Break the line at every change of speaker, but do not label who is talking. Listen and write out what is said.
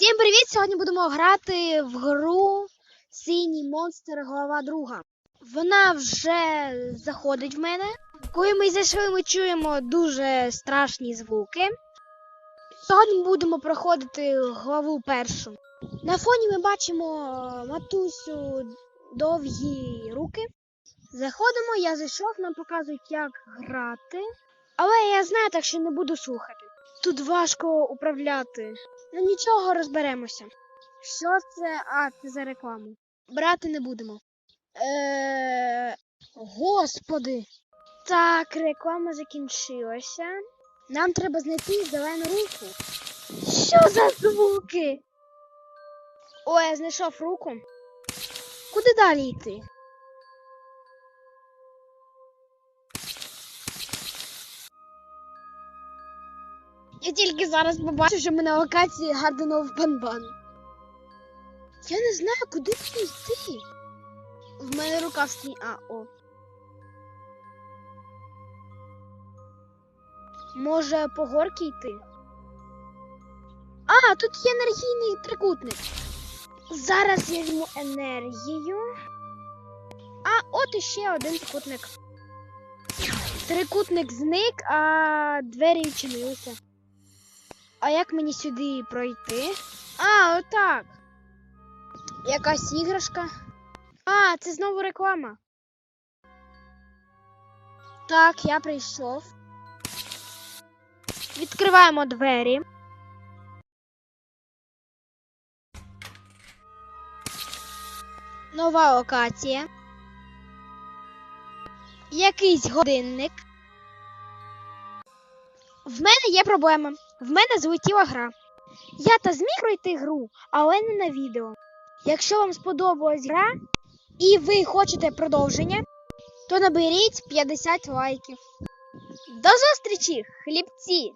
Всім привіт! Сьогодні будемо грати в гру Синій монстр глава друга. Вона вже заходить в мене. Коли ми зайшли, ми чуємо дуже страшні звуки. Сьогодні будемо проходити главу першу. На фоні ми бачимо матусю довгі руки. Заходимо, я зайшов, нам показують, як грати. Але я знаю, так що не буду слухати. Тут важко управляти. Ну нічого розберемося. Що це? А, це за рекламу. Брати не будемо. Е... Господи. Так, реклама закінчилася. Нам треба знайти зелену руку. Що за звуки? О, я знайшов руку. Куди далі йти? Я тільки зараз побачив, що ми на локації Гарденов Банбан. Я не знаю, куди мені йти. В мене рука в стіні. А, о. Може, по горки йти? А, тут є енергійний трикутник. Зараз я візьму енергію. А, от іще один трикутник. Трикутник зник, а двері відчинилися. А як мені сюди пройти? А, отак. Якась іграшка. А, це знову реклама. Так, я прийшов. Відкриваємо двері. Нова локація. Якийсь годинник. В мене є проблема. В мене злетіла гра. Я та зміг пройти гру, але не на відео. Якщо вам сподобалась гра і ви хочете продовження, то наберіть 50 лайків. До зустрічі, хлібці!